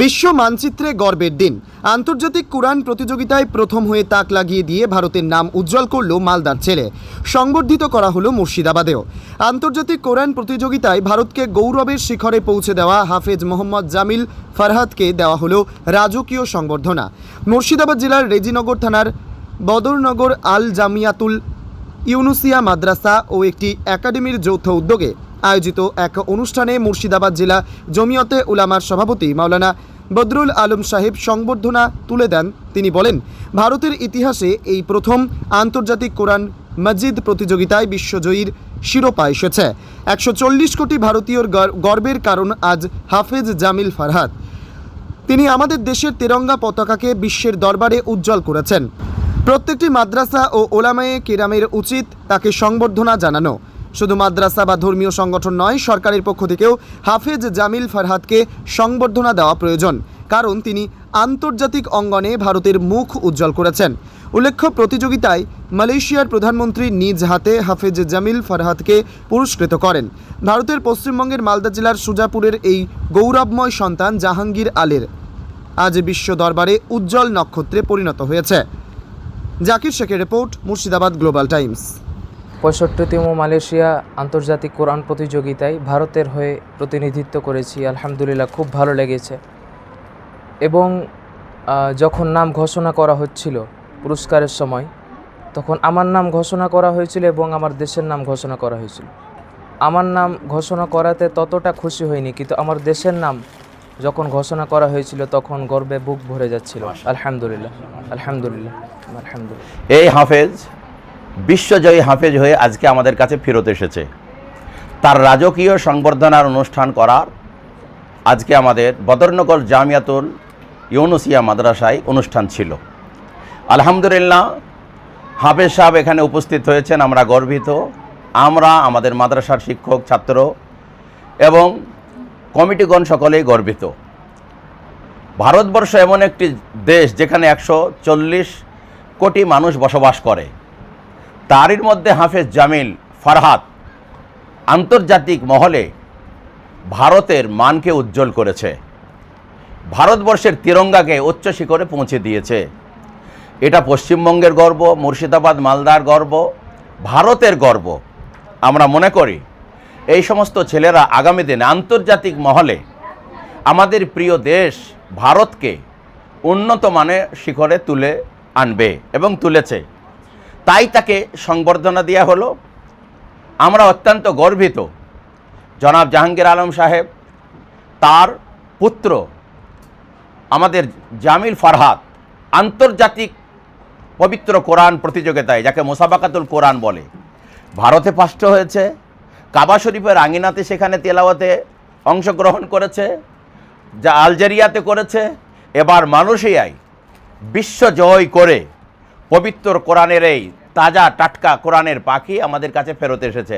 বিশ্ব মানচিত্রে গর্বের দিন। আন্তর্জাতিক কোরআন প্রতিযোগিতায় প্রথম হয়ে তাক লাগিয়ে দিয়ে ভারতের নাম উজ্জ্বল করল মালদার ছেলে। সংবর্ধিত করা হলো মুর্শিদাবাদেও। আন্তর্জাতিক কোরআন প্রতিযোগিতায় ভারতকে গৌরবের শিখরে পৌঁছে দেওয়া হাফেজ মোহাম্মদ জামিল ফারহাদকে দেওয়া হলো রাজকীয় সংবর্ধনা। মুর্শিদাবাদ জেলার রেজিনগর থানার বদরনগর আল জামিয়াতুল ইউনুসিয়া মাদ্রাসা ও একটি একাডেমির যৌথ উদ্যোগে আয়োজিত এক অনুষ্ঠানে মুর্শিদাবাদ জেলা জমিয়তে উলামার সভাপতি মাওলানা বদরুল আলম সাহেব সংবর্ধনা তুলে দেন। তিনি বলেন, ভারতের ইতিহাসে এই প্রথম আন্তর্জাতিক কোরআন মসজিদ প্রতিযোগিতায় বিশ্বজয়ীর শিরোপা এসেছে। একশো চল্লিশ কোটি ভারতীয়র গর- গর্বের কারণ আজ হাফেজ জামিল ফারহাদ। তিনি আমাদের দেশের তেরঙ্গা পতাকাকে বিশ্বের দরবারে উজ্জ্বল করেছেন। প্রত্যেকটি মাদ্রাসা ও ওলামায়ে কেরামের উচিত তাকে সংবর্ধনা জানানো। শুধু মাদ্রাসা বা ধর্মীয় সংগঠন নয়, সরকারের পক্ষ থেকেও হাফেজ জামিল ফারহাদকে সংবর্ধনা দেওয়া প্রয়োজন, কারণ তিনি আন্তর্জাতিক অঙ্গনে ভারতের মুখ উজ্জ্বল করেছেন। উল্লেখ্য, প্রতিযোগিতায় মালয়েশিয়ার প্রধানমন্ত্রী নিজ হাতে হাফেজ জামিল ফারহাদকে পুরস্কৃত করেন। ভারতের পশ্চিমবঙ্গের মালদা জেলার সুজাপুরের এই গৌরবময় সন্তান জাহাঙ্গীর আলের আজ বিশ্ব দরবারে উজ্জ্বল নক্ষত্রে পরিণত হয়েছে। জাকির শেখের রিপোর্ট মুর্শিদাবাদ গ্লোবাল টাইমস। পঁয়ষট্টিতম মালয়েশিয়া আন্তর্জাতিক কোরআন প্রতিযোগিতায় ভারতের হয়ে প্রতিনিধিত্ব করেছি। আলহামদুলিল্লাহ খুব ভালো লেগেছে। এবং যখন নাম ঘোষণা করা হচ্ছিল পুরস্কারের সময় তখন আমার নাম ঘোষণা করা হয়েছিল এবং আমার দেশের নাম ঘোষণা করা হয়েছিল। আমার নাম ঘোষণা করাতে ততটা খুশি হয়নি কিন্তু আমার দেশের নাম যখন ঘোষণা করা হয়েছিল তখন গর্বে বুক ভরে যাচ্ছিল। আলহামদুলিল্লাহ আলহামদুলিল্লাহ আলহামদুলিল্লাহ। এই হাফেজ বিশ্বজয়ী হাফেজ হয়ে আজকে আমাদের কাছে ফেরত এসেছে। তার রাজকীয় সংবর্ধনার অনুষ্ঠান করার আজকে আমাদের বদরনগর জামিয়াতুল ইউনুসিয়া মাদ্রাসায় অনুষ্ঠান ছিল। আলহামদুলিল্লাহ, হাফেজ সাহেব এখানে উপস্থিত হয়েছেন, আমরা গর্বিত। আমরা আমাদের মাদ্রাসার শিক্ষক, ছাত্র এবং কমিটিগণ সকলেই গর্বিত। ভারতবর্ষ এমন একটি দেশ যেখানে একশো চল্লিশ কোটি মানুষ বসবাস করে। তারই মধ্যে হাফেজ জামিল ফারহাত আন্তর্জাতিক মহলে ভারতের মানকে উজ্জ্বল করেছে। ভারতবর্ষের তিরঙ্গাকে উচ্চ শিখরে পৌঁছে দিয়েছে। এটা পশ্চিমবঙ্গের গর্ব, মুর্শিদাবাদ, মালদার গর্ব, ভারতের গর্ব। আমরা মনে করি, এই সমস্ত ছেলেরা আগামী দিনে আন্তর্জাতিক মহলে আমাদের প্রিয় দেশ ভারতকে উন্নত মানের শিখরে তুলে আনবে এবং তুলেছে। তাই তাকে সংবর্ধনা দেওয়া হলো। আমরা অত্যন্ত গর্বিত জনাব জাহাঙ্গীর আলম সাহেব, তার পুত্র আমাদের জামিল ফারহাদ আন্তর্জাতিক পবিত্র কোরআন প্রতিযোগিতায়, যাকে মোসাবাকাতুল কোরআন বলে। ভারতে ফার্স্ট হয়েছে, কাবা শরীফের আঙিনাতে সেখানে তেলাওয়াতে অংশগ্রহণ করেছে, যা আলজেরিয়াতে করেছে, এবার মালয়েশিয়ায় বিশ্ব জয় করে পবিত্র কোরআনের এই তাজা টাটকা কোরআনের পাখি আমাদের কাছে ফেরত এসেছে।